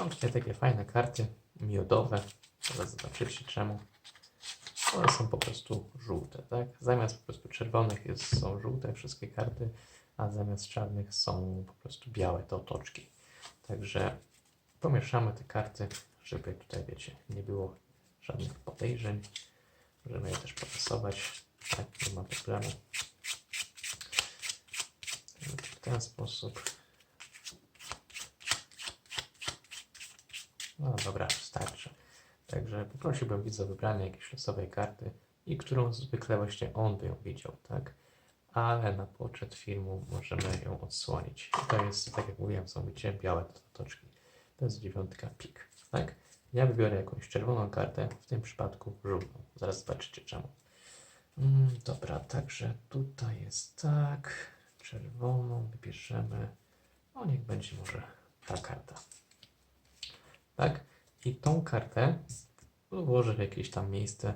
Mam tutaj takie fajne karty miodowe. Zaraz zobaczycie czemu. One są po prostu żółte, tak? Zamiast po prostu czerwonych jest, są żółte wszystkie karty, a zamiast czarnych są po prostu białe te otoczki. Także pomieszamy te karty, żeby tutaj, wiecie, nie było żadnych podejrzeń. Możemy je też potasować, tak? Nie ma problemu. W ten sposób. No dobra, starczy. Także poprosiłbym widza o wybranie jakiejś losowej karty i którą zwykle właśnie on by ją widział, tak? Ale na poczet filmu możemy ją odsłonić. I to jest, tak jak mówiłem, są widzicie, białe otoczki. To jest dziewiątka pik, tak? Ja wybiorę jakąś czerwoną kartę, w tym przypadku żółtą. Zaraz zobaczycie czemu. Mm, dobra, także tutaj jest tak. Czerwoną wybierzemy. O, niech będzie może ta karta. Tak? I tą kartę włożę w jakieś tam miejsce,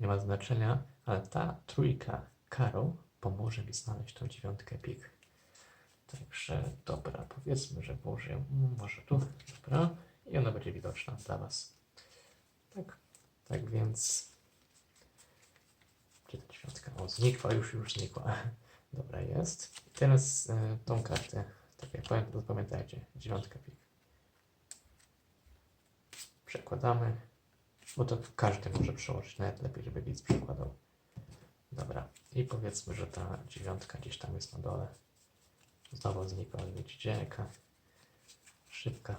nie ma znaczenia, ale ta trójka karo pomoże mi znaleźć tą dziewiątkę pik. Także dobra, powiedzmy, że włożę ją mm, może tu, dobra, i ona będzie widoczna dla Was. Tak, tak więc. Gdzie ta dziewiątka? O, znikła, już, już znikła. Dobra, jest. I teraz e, tą kartę, tak jak powiem, to pamiętajcie, dziewiątka pik. Przekładamy, bo to każdy może przełożyć, nawet lepiej, żeby widz przekładał. Dobra, i powiedzmy, że ta dziewiątka gdzieś tam jest na dole. Znowu znikła, widzicie, jaka szybka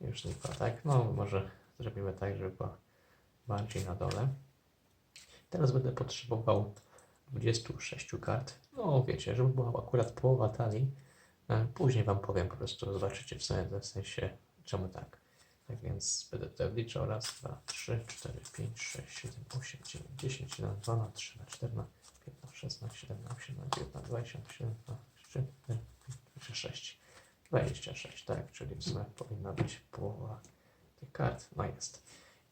już znikła, tak? No, może zrobimy tak, żeby była bardziej na dole. Teraz będę potrzebował 26 kart. No, wiecie, żeby była akurat połowa talii. E, Później Wam powiem po prostu, zobaczycie w sensie, czemu tak. Tak więc będę tutaj wliczał. Raz, dwa, trzy, cztery, pięć, sześć, siedem, osiem, dziewięć, dziesięć, jeden, dwa, na trzy, na cztery, na piętnaście, szesnaście, siedemnaście, osiemnaście, dziewiętnaście, dwadzieścia, siedem, dwa, trzy, cztery, sześć. 26, tak, czyli w sumie powinna być połowa tych kart. No jest.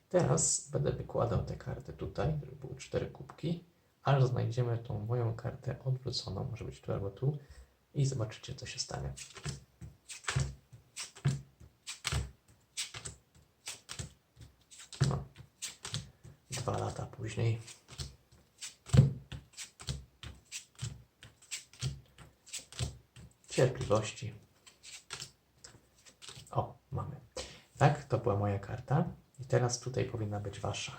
Teraz będę wykładał te karty tutaj, żeby były cztery kubki, aż znajdziemy tą moją kartę odwróconą, może być tu albo tu i zobaczycie, co się stanie. No. Dwa lata później. Cierpliwości. O, mamy. Tak, to była moja karta. I teraz tutaj powinna być wasza.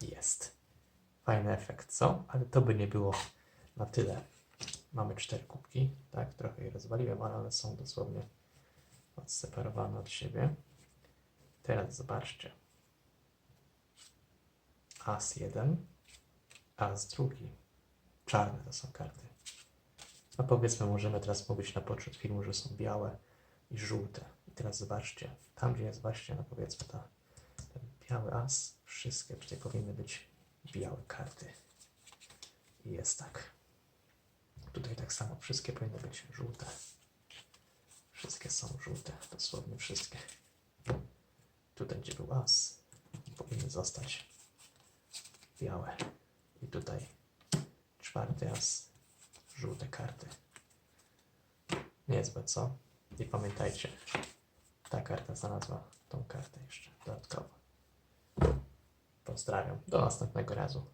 Jest. Fajny efekt, co? Ale to by nie było na tyle. Mamy cztery kubki, tak? Trochę je rozwaliłem, ale one są dosłownie odseparowane od siebie. Teraz zobaczcie. As jeden, as drugi. Czarne to są karty. A powiedzmy, możemy teraz mówić na początku filmu, że są białe i żółte. I teraz zobaczcie, tam gdzie jest właśnie, no powiedzmy ta, ten biały as, wszystkie tutaj powinny być białe karty. I jest tak. Tutaj tak samo, wszystkie powinny być żółte. Wszystkie są żółte, dosłownie wszystkie. Tutaj gdzie był as, powinny zostać białe. I tutaj czwarty as, żółte karty. Niezłe, co? I pamiętajcie, ta karta znalazła tą kartę jeszcze dodatkowo. Pozdrawiam. Do następnego razu.